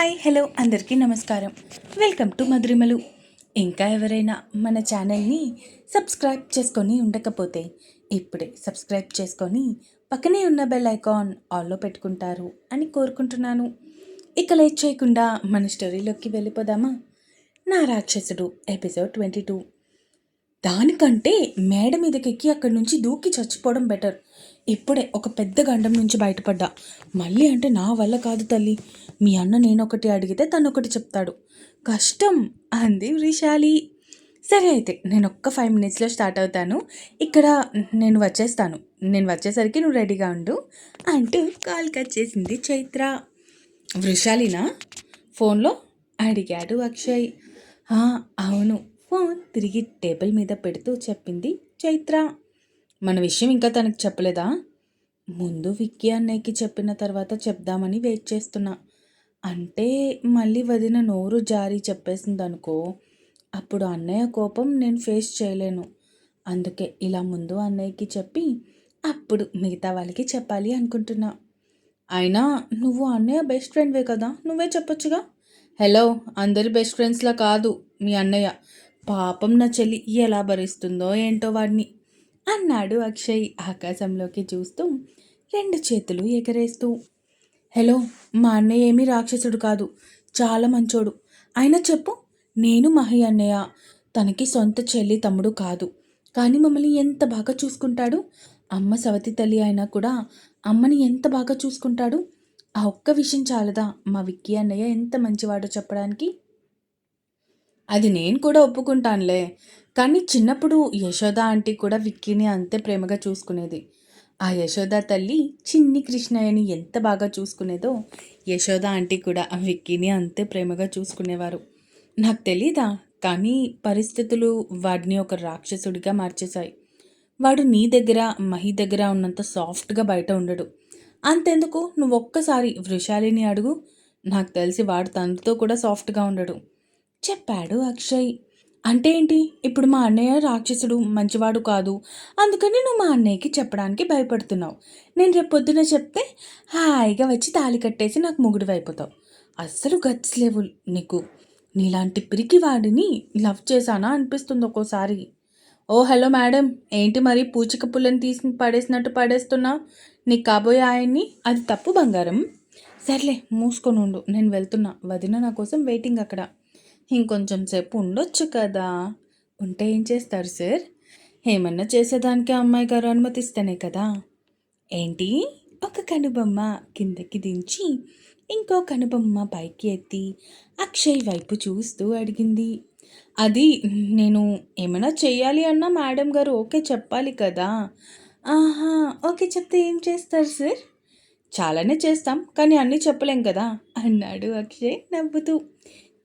Hi hello అందరికీ నమస్కారం. Welcome to Madhurimalu. ఇంకా ఎవరైనా మన ఛానల్ని సబ్స్క్రైబ్ చేసుకొని ఉండకపోతే ఇప్పుడే సబ్స్క్రైబ్ చేసుకొని పక్కనే ఉన్న బెల్ ఐకాన్ ఆల్లో పెట్టుకుంటారు అని కోరుకుంటున్నాను. ఇక లేట్ చేయకుండా మన స్టోరీలోకి వెళ్ళిపోదామా? నా రాక్షసుడు ఎపిసోడ్ ట్వంటీ టూ. దానికంటే మేడ మీదకెక్కి అక్కడి నుంచి దూకి చచ్చిపోవడం బెటర్. ఇప్పుడే ఒక పెద్ద గండం నుంచి బయటపడ్డా. మళ్ళీ అంటే నా వల్ల కాదు తల్లి. మీ అన్న నేనొకటి అడిగితే తనొకటి ఒకటి చెప్తాడు. కష్టం అంది వృషాలి. సరే అయితే నేను ఒక్క ఫైవ్ మినిట్స్లో స్టార్ట్ అవుతాను. ఇక్కడ నేను వచ్చేస్తాను. నేను వచ్చేసరికి నువ్వు రెడీగా ఉండు. అంటూ కాల్ కట్ చేసింది చైత్ర. వృషాలినా? ఫోన్లో? అడిగాడు అక్షయ్. అవును. ఫోన్ తిరిగి టేబుల్ మీద పెడుతూ చెప్పింది చైత్ర. మన విషయం ఇంకా తనకి చెప్పలేదా? ముందు విక్కీ అన్నయ్యకి చెప్పిన తర్వాత చెప్దామని వెయిట్ చేస్తున్నా. అంటే మళ్ళీ వదిన నోరు జారి చెప్పేసింది అనుకో అప్పుడు అన్నయ్య కోపం నేను ఫేస్ చేయలేను. అందుకే ఇలా ముందు అన్నయ్యకి చెప్పి అప్పుడు మిగతా వాళ్ళకి చెప్పాలి అనుకుంటున్నా. అయినా నువ్వు అన్నయ్య బెస్ట్ ఫ్రెండ్వే కదా? నువ్వే చెప్పొచ్చుగా? హలో అందరి బెస్ట్ ఫ్రెండ్స్లా కాదు మీ అన్నయ్య. పాపం నా చెల్లి ఎలా భరిస్తుందో ఏంటో వాడిని అన్నాడు అక్షయ్ ఆకాశంలోకి చూస్తూ రెండు చేతులు ఎగరేస్తూ. హలో మా అన్నయ్య ఏమీ రాక్షసుడు కాదు. చాలా మంచోడు. అయినా చెప్పు నేను మహి అన్నయ్య. తనకి సొంత చెల్లి తమ్ముడు కాదు. కానీ మమ్మల్ని ఎంత బాగా చూసుకుంటాడు? అమ్మ సవతి తల్లి అయినా కూడా అమ్మని ఎంత బాగా చూసుకుంటాడు? ఆ ఒక్క విషయం చాలదా? మా విక్కీ అన్నయ్య ఎంత మంచివాడో చెప్పడానికి. అది నేను కూడా ఒప్పుకుంటానులే. కానీ చిన్నప్పుడు యశోద ఆంటీ కూడా విక్కీని అంతే ప్రేమగా చూసుకునేది. ఆ యశోద తల్లి చిన్ని కృష్ణయ్యని ఎంత బాగా చూసుకునేదో యశోద ఆంటీ కూడా ఆ విక్కీని అంతే ప్రేమగా చూసుకునేవారు. నాకు తెలీదా? కానీ పరిస్థితులు వాడిని ఒక రాక్షసుడిగా మార్చేశాయి. వాడు నీ దగ్గర మహి దగ్గర ఉన్నంత సాఫ్ట్గా బయట ఉండడు. అంతెందుకు? నువ్వు ఒక్కసారి వృషాలిని అడుగు. నాకు తెలిసి వాడు తనతో కూడా సాఫ్ట్గా ఉండడు. చెప్పాడు అక్షయ్. అంటే ఏంటి? ఇప్పుడు మా అన్నయ్య రాక్షసుడు మంచివాడు కాదు. అందుకని నువ్వు మా అన్నయ్యకి చెప్పడానికి భయపడుతున్నావు. నేను రేపు పొద్దున చెప్తే హాయిగా వచ్చి తాళి కట్టేసి నాకు ముగుడివైపోతావు. అయిపోతావు అస్సలు గట్స్ లేవు నీకు. నీలాంటి పిరికి వాడిని లవ్ చేశానా అనిపిస్తుంది ఒక్కోసారి. ఓ హలో మేడం. ఏంటి మరి పూచిక పుల్లని తీసి పడేసినట్టు పడేస్తున్నా నీకు కాబోయే ఆయన్ని? అది తప్పు బంగారం. సర్లే మూసుకొని ఉండు. నేను వెళ్తున్నా. వదిన నా కోసం వెయిటింగ్ అక్కడ. ఇంకొంచెం సేపు ఉండొచ్చు కదా. ఉంటే ఏం చేస్తారు సార్? ఏమన్నా చేసేదానికి అమ్మాయి గారు అనుమతిస్తేనే కదా. ఏంటి? ఒక కనుబొమ్మ కిందకి దించి ఇంకో కనుబొమ్మ పైకి ఎత్తి అక్షయ్ వైపు చూస్తూ అడిగింది. అది నేను ఏమైనా చేయాలి అన్నా మేడం గారు ఓకే చెప్పాలి కదా. ఆహా ఓకే చెప్తే ఏం చేస్తారు సార్? చాలానే చేస్తాం కానీ అన్నీ చెప్పలేం కదా అన్నాడు అక్షయ్ నవ్వుతూ.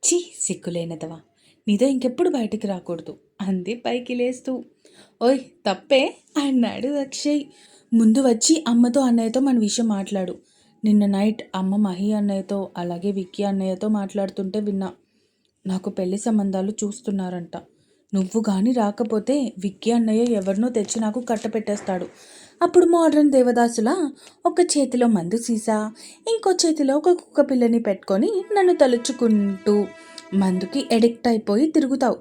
ఛీ సిగ్గులేనదవా. నీతో ఇంకెప్పుడు బయటికి రాకూడదు. అంది పైకి లేస్తూ. ఓయ్ తప్పే అన్నాడు అక్షయ్. ముందు వచ్చి అమ్మతో అన్నయ్యతో మన విషయం మాట్లాడు. నిన్న నైట్ అమ్మ మహి అన్నయ్యతో అలాగే విక్కీ అన్నయ్యతో మాట్లాడుతుంటే విన్నా. నాకు పెళ్ళి సంబంధాలు చూస్తున్నారంట. నువ్వు కానీ రాకపోతే విక్కీ అన్నయ్య ఎవరినో తెచ్చి నాకు కట్టపెట్టేస్తాడు. అప్పుడు మోడ్రన్ దేవదాసుల ఒక చేతిలో మందు సీసా ఇంకో చేతిలో ఒక కుక్క పిల్లని పెట్టుకొని నన్ను తలుచుకుంటూ మందుకి ఎడిక్ట్ అయిపోయి తిరుగుతావు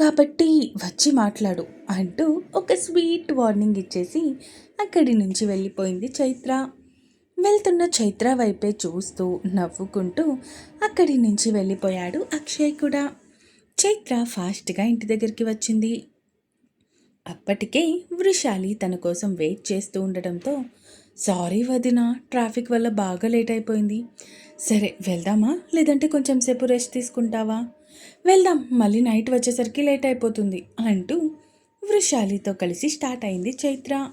కాబట్టి వచ్చి మాట్లాడు అంటూ ఒక స్వీట్ వార్నింగ్ ఇచ్చేసి అక్కడి నుంచి వెళ్ళిపోయింది చైత్ర. వెళ్తున్న చైత్ర వైపే చూస్తూ నవ్వుకుంటూ అక్కడి నుంచి వెళ్ళిపోయాడు అక్షయ్ కూడా. చైత్ర ఫాస్ట్గా ఇంటి దగ్గరికి వచ్చింది. అప్పటికే వృషాలి తన కోసం వెయిట్ చేస్తూ ఉండడంతో సారీ వదిన ట్రాఫిక్ వల్ల బాగా లేట్ అయిపోయింది. సరే వెళ్దామా? లేదంటే కొంచెం సేపు రెస్ట్ తీసుకుంటావా? వెళ్దాం మళ్ళీ నైట్ వచ్చేసరికి లేట్ అయిపోతుంది అంటూ వృషాలితో కలిసి స్టార్ట్ అయింది చైత్ర.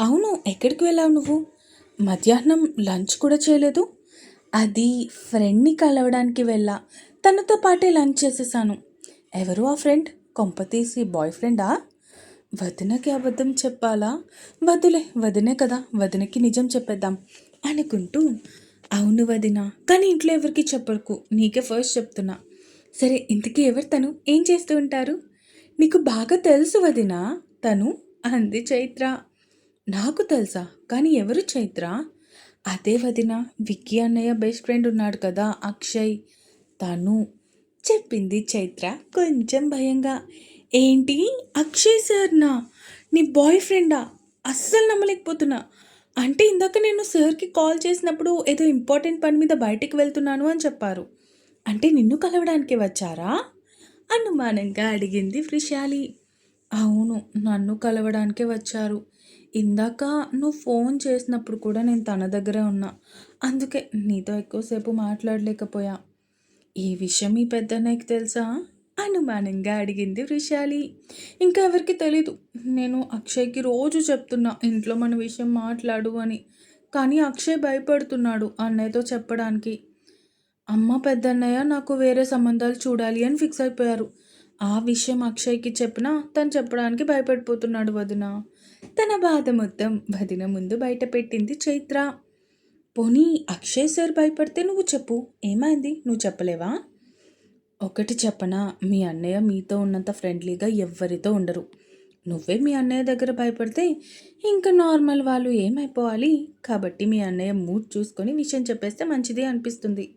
అవును ఎక్కడికి వెళ్ళావు నువ్వు? మధ్యాహ్నం లంచ్ కూడా చేయలేదు? అది ఫ్రెండ్ని కలవడానికి వెళ్ళా. తనతో పాటే లంచ్ చేసేసాను. ఎవరు ఆ ఫ్రెండ్? కొంపతీసి బాయ్ ఫ్రెండా? వదినకి అబద్ధం చెప్పాలా? వదిలే వదినే కదా వదినకి నిజం చెప్పేద్దాం అనుకుంటూ అవును వదిన కానీ ఇంట్లో ఎవరికి చెప్పకు నీకే ఫస్ట్ చెప్తున్నా. సరే ఇంతకీ ఎవరు తను? ఏం చేస్తూ ఉంటారు? నీకు బాగా తెలుసు వదిన తను అంది చైత్ర. నాకు తెలుసా కానీ ఎవరు చైత్ర? అదే వదిన విక్కీ అన్నయ్య బెస్ట్ ఫ్రెండ్ ఉన్నాడు కదా అక్షయ్. తను చెప్పింది చైత్ర కొంచెం భయంగా. ఏంటి? అక్షయ్ సార్నా? నీ బాయ్ ఫ్రెండా? అస్సలు నమ్మలేకపోతున్నా. అంటే ఇందాక నేను సార్కి కాల్ చేసినప్పుడు ఏదో ఇంపార్టెంట్ పని మీద బయటికి వెళ్తున్నాను అని చెప్పారు. అంటే నిన్ను కలవడానికి వచ్చారా? అనుమానంగా అడిగింది ఫ్రిషాలి అవును నన్ను కలవడానికే వచ్చారు. ఇందాక నువ్వు ఫోన్ చేసినప్పుడు కూడా నేను తన దగ్గరే ఉన్నా. అందుకే నీతో ఎక్కువసేపు మాట్లాడలేకపోయా. ఈ విషయం ఈ పెద్దన్నయ్యకి తెలుసా? అనుమానంగా అడిగింది వృషాలి. ఇంకా ఎవరికి తెలీదు. నేను అక్షయ్కి రోజు చెప్తున్నా ఇంట్లో మన విషయం మాట్లాడు అని. కానీ అక్షయ్ భయపడుతున్నాడు అన్నయ్యతో చెప్పడానికి. అమ్మ పెద్దన్నయ్య నాకు వేరే సంబంధాలు చూడాలి అని ఫిక్స్ అయిపోయారు. ఆ విషయం అక్షయ్కి చెప్పినా తను చెప్పడానికి భయపడిపోతున్నాడు వదిన. తన బాధ మొత్తం వదిన ముందు బయట పెట్టింది చైత్ర. పోనీ అక్షయ్ సార్ భయపడితే నువ్వు చెప్పు. ఏమైంది? నువ్వు చెప్పలేవా? ఒకటి చెప్పనా? మీ అన్నయ్య మీతో ఉన్నంత ఫ్రెండ్లీగా ఎవ్వరితో ఉండరు. నువ్వే మీ అన్నయ్య దగ్గర భయపడితే ఇంకా నార్మల్ వాళ్ళు ఏమైపోవాలి? కాబట్టి మీ అన్నయ్య మూడ్ చూసుకొని విషయం చెప్పేస్తే మంచిది అనిపిస్తుంది.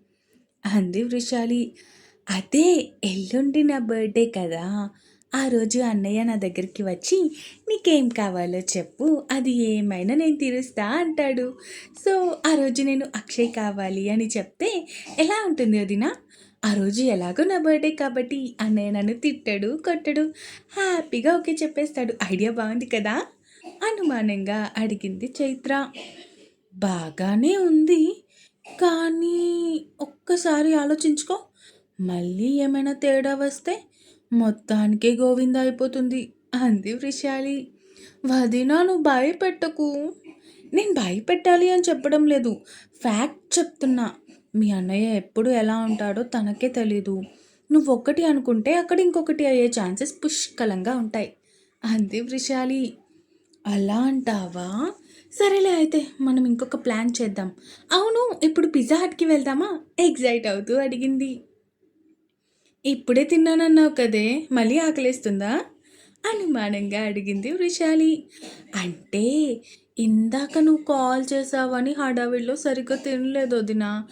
అంది వృషాలి. అదే ఎల్లుండి నా బర్త్డే కదా. ఆ రోజు అన్నయ్య నా దగ్గరికి వచ్చి నీకేం కావాలో చెప్పు. అది ఏమైనా నేను తీరుస్తా అంటాడు. సో ఆ రోజు నేను అక్షయ్ కావాలి అని చెప్తే ఎలా ఉంటుంది వదినా? ఆ రోజు ఎలాగో నా బర్త్డే కాబట్టి అన్నయ్య నన్ను తిట్టడు కొట్టడు హ్యాపీగా ఓకే చెప్పేస్తాడు. ఐడియా బాగుంది కదా? అనుమానంగా అడిగింది చైత్ర. బాగానే ఉంది కానీ ఒక్కసారి ఆలోచించుకో. మళ్ళీ ఏమైనా తేడా వస్తే మొత్తానికే గోవింద అయిపోతుంది అంది వృషాలి. వదినా నువ్వు భయపెట్టకు. నేను భయపెట్టాలి అని చెప్పడం లేదు. ఫ్యాక్ట్ చెప్తున్నా. మీ అన్నయ్య ఎప్పుడు ఎలా ఉంటాడో తనకే తెలీదు. నువ్వు ఒక్కటి అనుకుంటే అక్కడ ఇంకొకటి అయ్యే ఛాన్సెస్ పుష్కలంగా ఉంటాయి. అంది వృషాలి. అలా అంటావా? సరేలే అయితే మనం ఇంకొక ప్లాన్ చేద్దాం. అవును ఇప్పుడు పిజ్జా హట్కి వెళ్దామా? ఎగ్జైట్ అవుతూ అడిగింది. ఇప్పుడే తిన్నానన్నావు కదే మళ్ళీ ఆకలేస్తుందా? అనుమానంగా అడిగింది వృషాలి. అంటే ఇందాక నువ్వు కాల్ చేసావని హడావిడిలో సరిగ్గా తినలేదు వదిన.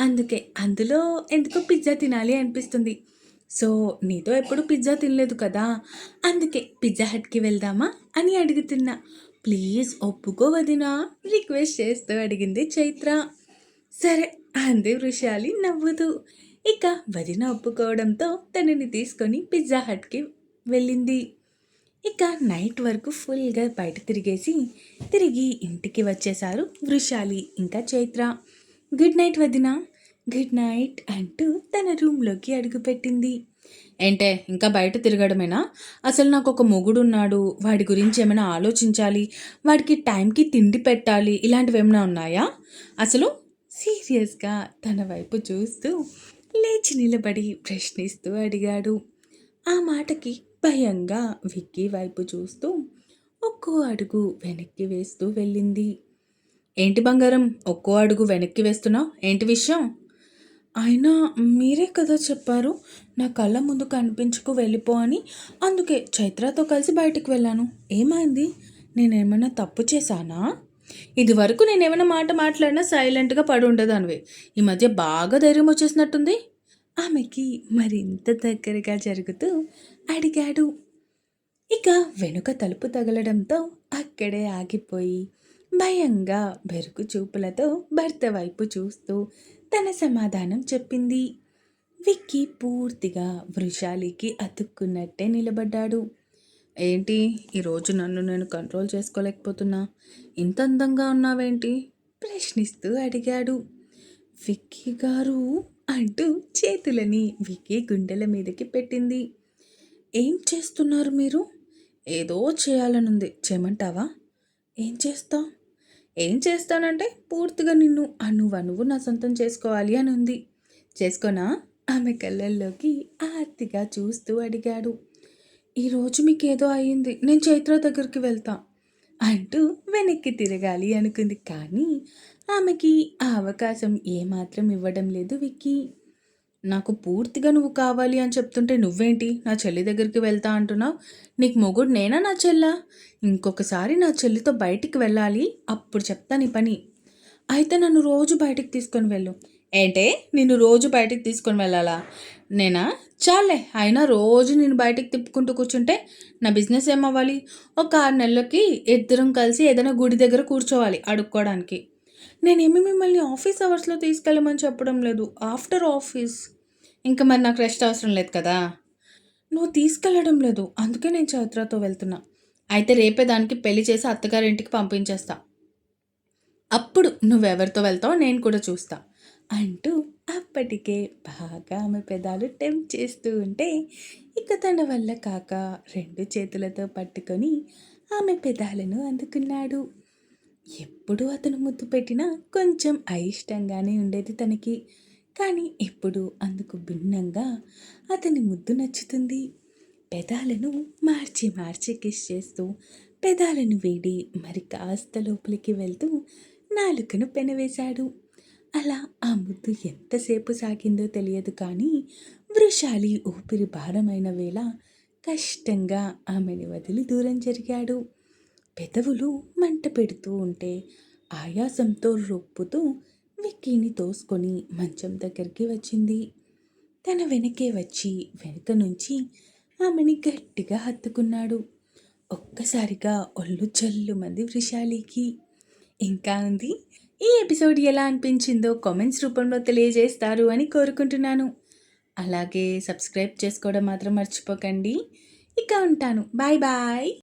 అందుకే అందులో ఎందుకో పిజ్జా తినాలి అనిపిస్తుంది. సో నీతో ఎప్పుడు పిజ్జా తినలేదు కదా. అందుకే పిజ్జా హట్కి వెళ్దామా అని అడుగుతున్నా ప్లీజ్ ఒప్పుకో వదినా. రిక్వెస్ట్ చేస్తూ అడిగింది చైత్ర. సరే అంది వృషాలి నవ్వుతూ. ఇక వదిన ఒప్పుకోవడంతో తనని తీసుకొని పిజ్జా హట్కి వెళ్ళింది. ఇక నైట్ వరకు ఫుల్గా బయట తిరిగేసి తిరిగి ఇంటికి వచ్చేశారు వృషాలి ఇంకా చైత్ర. గుడ్ నైట్ వదిన. గుడ్ నైట్ అంటూ తన రూమ్లోకి అడుగుపెట్టింది ఏంటే ఇంకా బయట తిరగడమేనా? అసలు నాకు ఒక మొగుడు ఉన్నాడు వాడి గురించి ఏమైనా ఆలోచించాలి? వాడికి టైంకి తిండి పెట్టాలి. ఇలాంటివి ఏమైనా ఉన్నాయా? అసలు సీరియస్గా తన వైపు చూస్తూ లేచి నిలబడి ప్రశ్నిస్తూ అడిగాడు. ఆ మాటకి భయంగా విక్కీ వైపు చూస్తూ ఒక్కో అడుగు వెనక్కి వేస్తూ వెళ్ళింది. ఏంటి బంగారం? ఒక్కో అడుగు వెనక్కి వేస్తున్నావు? ఏంటి విషయం? అయినా మీరే కదా చెప్పారు నా కళ్ళ ముందు కనిపించుకు వెళ్ళిపో అని. అందుకే చైత్రతో కలిసి బయటికి వెళ్ళాను. ఏమైంది? నేనేమైనా తప్పు చేశానా? ఇదివరకు నేనేమైనా మాట మాట్లాడినా సైలెంట్గా పడి ఉండదానివే. ఈ మధ్య బాగా ధైర్యం వచ్చేసినట్టుంది. ఆమెకి మరింత దగ్గరగా జరుగుతూ అడిగాడు. ఇక వెనుక తలుపు తగలడంతో అక్కడే ఆగిపోయి భయంగా బెరుకు చూపులతో భర్త వైపు చూస్తూ తన సమాధానం చెప్పింది. విక్కీ పూర్తిగా వృషాలికి అతుక్కున్నట్టే నిలబడ్డాడు. ఏంటి ఈరోజు నన్ను నేను కంట్రోల్ చేసుకోలేకపోతున్నా? ఇంత అందంగా ఉన్నావేంటి? ప్రశ్నిస్తూ అడిగాడు. విక్కీ గారు అంటూ చేతులని వికి గుండెల మీదకి పెట్టింది. ఏం చేస్తున్నారు మీరు? ఏదో చేయాలనుంది. చేయమంటావా? ఏం చేస్తావు? ఏం చేస్తానంటే పూర్తిగా నిన్ను అనువు అనువు నా సొంతం చేసుకోవాలి అని ఉంది చేసుకోనా? ఆమె కళ్ళల్లోకి ఆర్తిగా చూస్తూ అడిగాడు. ఈరోజు మీకేదో అయ్యింది. నేను చైత్ర దగ్గరికి వెళ్తా అంటూ వెనక్కి తిరగాలి అనుకుంది. కానీ ఆమెకి ఆ అవకాశం ఏమాత్రం ఇవ్వడం లేదు విక్కీ. నాకు పూర్తిగా నువ్వు కావాలి అని చెప్తుంటే నువ్వేంటి? నా చెల్లి దగ్గరికి వెళ్తా అంటున్నావు? నీకు మొగుడు నేనా నా చెల్ల? ఇంకొకసారి నా చెల్లితో బయటికి వెళ్ళాలి అప్పుడు చెప్తా నీ పని. అయితే నన్ను రోజు బయటికి తీసుకొని వెళ్ళు. ఏంటే? నిన్ను రోజు బయటికి తీసుకొని వెళ్ళాలా? నేనా? చాలే అయినా రోజు నేను బయటికి తిప్పుకుంటూ కూర్చుంటే నా బిజినెస్ ఏమవ్వాలి? ఒక ఆరు నెలలకి ఇద్దరం కలిసి ఏదైనా గుడి దగ్గర కూర్చోవాలి అడుక్కోవడానికి. నేనేమి మిమ్మల్ని ఆఫీస్ అవర్స్లో తీసుకెళ్ళమని చెప్పడం లేదు. ఆఫ్టర్ ఆఫీస్ ఇంకా మరి నాకు రెస్ట్ అవసరం లేదు కదా. నువ్వు తీసుకెళ్ళడం లేదు. అందుకే నేను చైత్రతో వెళ్తున్నా. అయితే రేపే దానికి పెళ్ళి చేసి అత్తగారింటికి పంపించేస్తా. అప్పుడు నువ్వెవరితో వెళ్తావో నేను కూడా చూస్తా. అంటూ అప్పటికే బాగా ఆమె పెదాలు టెంప్ చేస్తూ ఉంటే ఇక తన వల్ల కాక రెండు చేతులతో పట్టుకొని ఆమె పెదాలను అందుకున్నాడు. ఎప్పుడు అతను ముద్దు పెట్టినా కొంచెం అయిష్టంగానే ఉండేది తనకి. కానీ ఇప్పుడు అందుకు భిన్నంగా అతని ముద్దు నచ్చుతుంది. పెదాలను మార్చి మార్చి కిస్ చేస్తూ పెదాలను వేడి మరి కాస్త లోపలికి వెళ్తూ నాలుకను పెనవేశాడు. అలా ఆ ముద్దు ఎంతసేపు సాగిందో తెలియదు కానీ వృషాలి ఊపిరి భారమైన వేళ కష్టంగా ఆమెని వదిలి దూరం జరిగాడు. పెదవులు మంట పెడుతూ ఉంటే ఆయాసంతో రొప్పుతూ విక్కీని తోసుకొని మంచం దగ్గరికి వచ్చింది. తన వెనకే వచ్చి వెనుక నుంచి ఆమెని గట్టిగా హత్తుకున్నాడు. ఒక్కసారిగా ఒళ్ళు జల్లుమంది వృషాలికి ఇంకా ఉంది? ఈ ఎపిసోడ్ ఎలా అనిపించిందో కామెంట్స్ రూపంలో తెలియజేస్తారు అని కోరుకుంటున్నాను. అలాగే సబ్స్క్రైబ్ చేసుకోవడం మాత్రం మర్చిపోకండి. ఇక ఉంటాను. Bye bye.